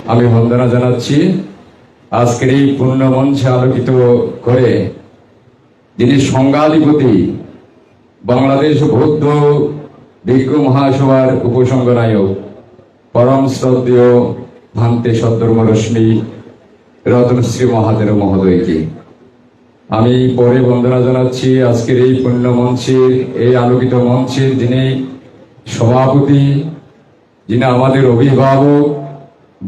আমি বন্দনা জানাচ্ছি আজকের এই পূর্ণ মঞ্চে আলোকিত করে যিনি সংঘাধিপতি বাংলাদেশ বৌদ্ধ ভিক্ষু মহাসভার উপসংঘ নায়ক পরম শ্রদ্ধেয় ভান্তে সদ্ধর্ম রশ্মি রতনশ্রী মহাদেব মহোদয়কে। আমি পরে বন্দনা জানাচ্ছি আজকের এই পূর্ণ মঞ্চের এই আলোকিত মঞ্চের যিনি সভাপতি, যিনি আমাদের অভিভাবক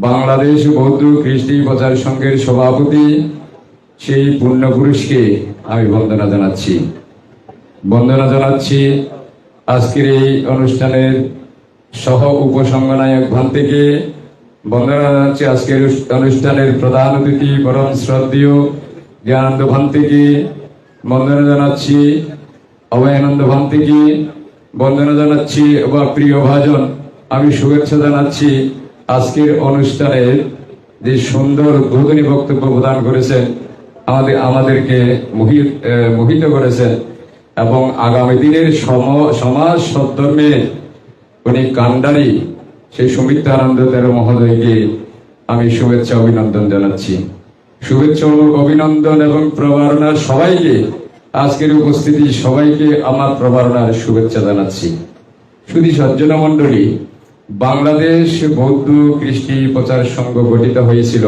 বাংলাদেশ বৌদ্ধ খ্রিস্টি প্রচার সংঘের সভাপতি সেই পুণ্যপুরুষকে আমি বন্দনা জানাচ্ছি। বন্দনা জানাচ্ছি আজকের এই অনুষ্ঠানের সহ উপসংগনায়ক ভান্তিকে। বন্দনা জানাচ্ছি আজকের অনুষ্ঠানের প্রধান অতিথি, পরম শ্রদ্ধেয় জ্ঞানানন্দ ভান্তিকে। বন্দনা জানাচ্ছি অভয়ানন্দ ভান্তিকে। বন্দনা জানাচ্ছি বা প্রিয় ভাজন, আমি শুভেচ্ছা জানাচ্ছি আজকের অনুষ্ঠানে যে সুন্দর উদ্বোধনী বক্তব্য প্রদান করেছেন, আমাদের, আমাদেরকে মোহিত মোহিত করেছেন এবং আগামী দিনের সম- সমাজ সদ্ধর্মে উনি কান্ডারি সেই সুমিত্রানন্দ তেরো মহোদয়কে আমি শুভেচ্ছা অভিনন্দন জানাচ্ছি। শুভেচ্ছা অভিনন্দন এবং প্রবারণা সবাইকে, আজকের উপস্থিতি সবাইকে আমার প্রবারণার শুভেচ্ছা জানাচ্ছি। শুধু সজ্জনা মন্ডলী বাংলাদেশ বৌদ্ধ কৃষ্টি প্রচার সংঘ গঠিত হয়েছিল।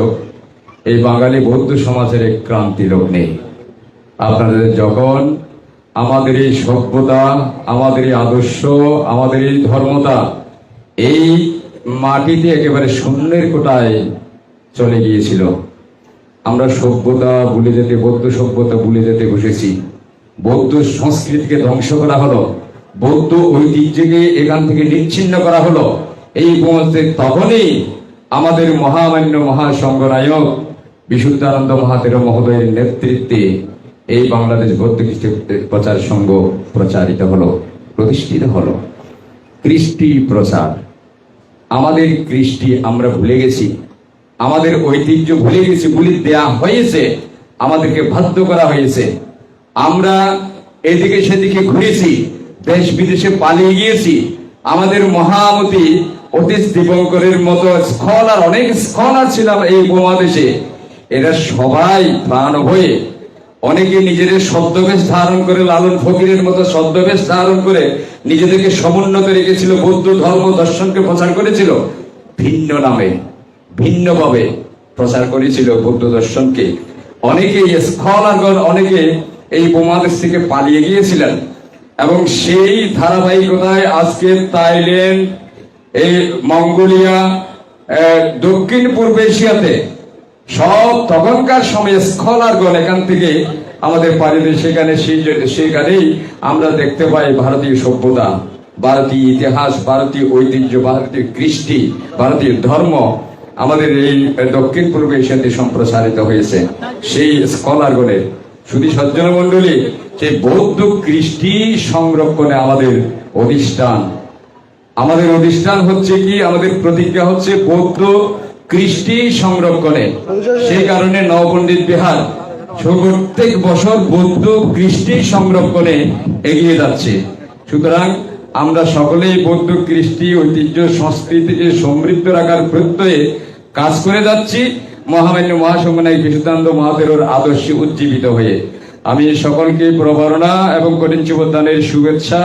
এই বাঙালি বৌদ্ধ সমাজের এক ক্রান্তি লগ্নে। আপনাদের যখন আমাদের এই সভ্যতা, আমাদের এই আদর্শ, আমাদের এই ধর্মতা এই মাটিতে একেবারে শূন্যের কোটায় চলে গিয়েছিল। আমরা সভ্যতা ভুলে যেতে, বৌদ্ধ সভ্যতা ভুলে যেতে বসেছি। বৌদ্ধ সংস্কৃতিকে ধ্বংস করা হলো। বৌদ্ধ ঐতিহ্যকে এখান থেকে নিচ্ছিন্ন করা হলো। এই মুহূর্তে তখনই আমাদের মহামান্য মহাসংঘনায়ক বিশুদ্ধানন্দ মহাতের মহোদয়ের নেতৃত্বে এই বাংলাদেশ বৌদ্ধ খ্রিস্ট প্রচার সংঘ প্রচারিত হলো, প্রতিষ্ঠিত হলো। কৃষ্টি প্রচার আমাদের কৃষ্টি আমরা ভুলে গেছি। আমাদের ঐতিহ্য ভুলে গেছি, ভুলে দেয়া হয়েছে, আমাদেরকে বাধ্য করা হয়েছে। আমরা এদিকে সেদিকে ঘুরেছি। দেশ বিদেশে পালিয়ে গিয়েছি। আমাদের মহামতি অতীশ দীপঙ্করের মতো স্কলার অনেক স্কলার ছিলাম এই উপমহাদেশে। এরা সবাই প্রাণ হয়ে অনেকে নিজেদের ছদ্মবেশ ধারণ করে, লালন ফকিরের মতো ছদ্মবেশ ধারণ করে নিজেদেরকে সমুন্নত রেখেছিল, বৌদ্ধ ধর্ম দর্শনকে প্রচার করেছিল। ভিন্ন নামে, ভিন্নভাবে প্রচার করেছিল বৌদ্ধ দর্শনকে। অনেকে স্কলারগণ অনেকে এই উপমহাদেশ থেকে পালিয়ে গিয়েছিলেন। এবং সেই ধারাবাহিকতায় আজকে থাইল্যান্ড, এই মঙ্গোলিয়া দক্ষিণ পূর্ব এশিয়াতে সব তখনকার সময়ে স্কলারগণ এখান থেকে আমাদের পারিবে সেখানে সেখানেই আমরা দেখতে পাই ভারতীয় সভ্যতা, ভারতীয় ইতিহাস, ভারতীয় ঐতিহ্য, ভারতীয় কৃষ্টি, ভারতীয় ধর্ম আমাদের এই দক্ষিণ পূর্ব এশিয়াতে সম্প্রসারিত হয়েছে। সেই স্কলারগণের শুধু সজ্জন মন্ডলী সেই বৌদ্ধ কৃষ্টি সংরক্ষণে আমাদের অধিষ্ঠান। আমাদের অধিষ্ঠান হচ্ছে কি? আমাদের প্রতিজ্ঞা হচ্ছে বৌদ্ধ কৃষ্টি সংরক্ষণে। সেই কারণে নবপণ্ডিত বিহার প্রত্যেক বছর বৌদ্ধ কৃষ্টি সংরক্ষণে এগিয়ে যাচ্ছে। সুতরাং আমরা সকলেই বৌদ্ধ কৃষ্টি, ঐতিহ্য, সংস্কৃতিকে সমৃদ্ধ রাখার প্রত্যয়ে কাজ করে যাচ্ছি। মহামান্য মহাসংঘনায়ক বিশুদ্ধানন্দ মহাদেবের আদর্শে উজ্জীবিত হয়ে। আমি সকলকে প্রবারণা এবং কঠিন জীবদানের শুভেচ্ছা